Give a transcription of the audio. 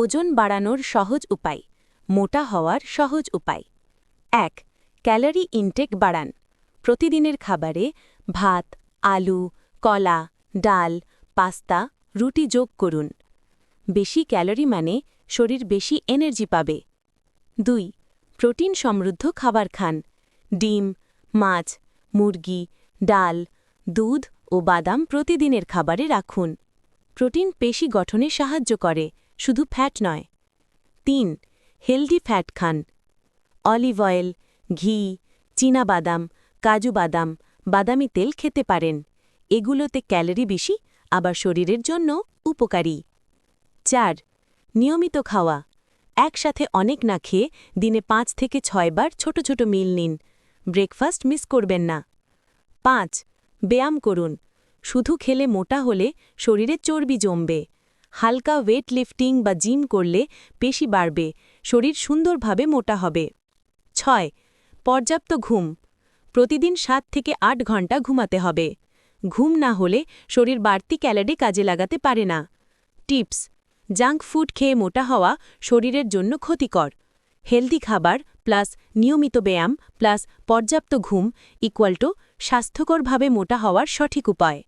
ওজন বাড়ানোর সহজ উপায়, মোটা হওয়ার সহজ উপায়। এক, ক্যালোরি ইনটেক বাড়ান। প্রতিদিনের খাবারে ভাত, আলু, কলা, ডাল, পাস্তা, রুটি যোগ করুন। বেশি ক্যালোরি মানে শরীর বেশি এনার্জি পাবে। দুই, প্রোটিন সমৃদ্ধ খাবার খান। ডিম, মাছ, মুরগি, ডাল, দুধ ও বাদাম প্রতিদিনের খাবারে রাখুন। প্রোটিন পেশি গঠনে সাহায্য করে। শুধু ফ্যাট নয়। তিন হেলদি ফ্যাট খান। অলিভ অয়েল ঘি বাদাম, কাজু বাদাম, বাদামি তেল খেতে পারেন। এগুলোতে ক্যালোরি বেশি, আবার শরীরের জন্য উপকারী। চার, নিয়মিত খাওয়া। একসাথে অনেক না খেয়ে দিনে পাঁচ থেকে ছয়বার ছোট ছোট মিল নিন। ব্রেকফাস্ট মিস করবেন না। পাঁচ, ব্যায়াম করুন। শুধু খেলে মোটা হলে শরীরে চর্বি জমবে। হালকা ওয়েট লিফটিং বা জিম করলে পেশি বাড়বে, শরীর সুন্দরভাবে মোটা হবে। ছয়, পর্যাপ্ত ঘুম। প্রতিদিন সাত থেকে আট ঘণ্টা ঘুমাতে হবে। ঘুম না হলে শরীর বাড়তি ক্যালোরি কাজে লাগাতে পারে না। টিপস, জাঙ্ক ফুড খেয়ে মোটা হওয়া শরীরের জন্য ক্ষতিকর। হেলদি খাবার প্লাস নিয়মিত ব্যায়াম প্লাস পর্যাপ্ত ঘুম ইকুয়াল টু স্বাস্থ্যকরভাবে মোটা হওয়ার সঠিক উপায়।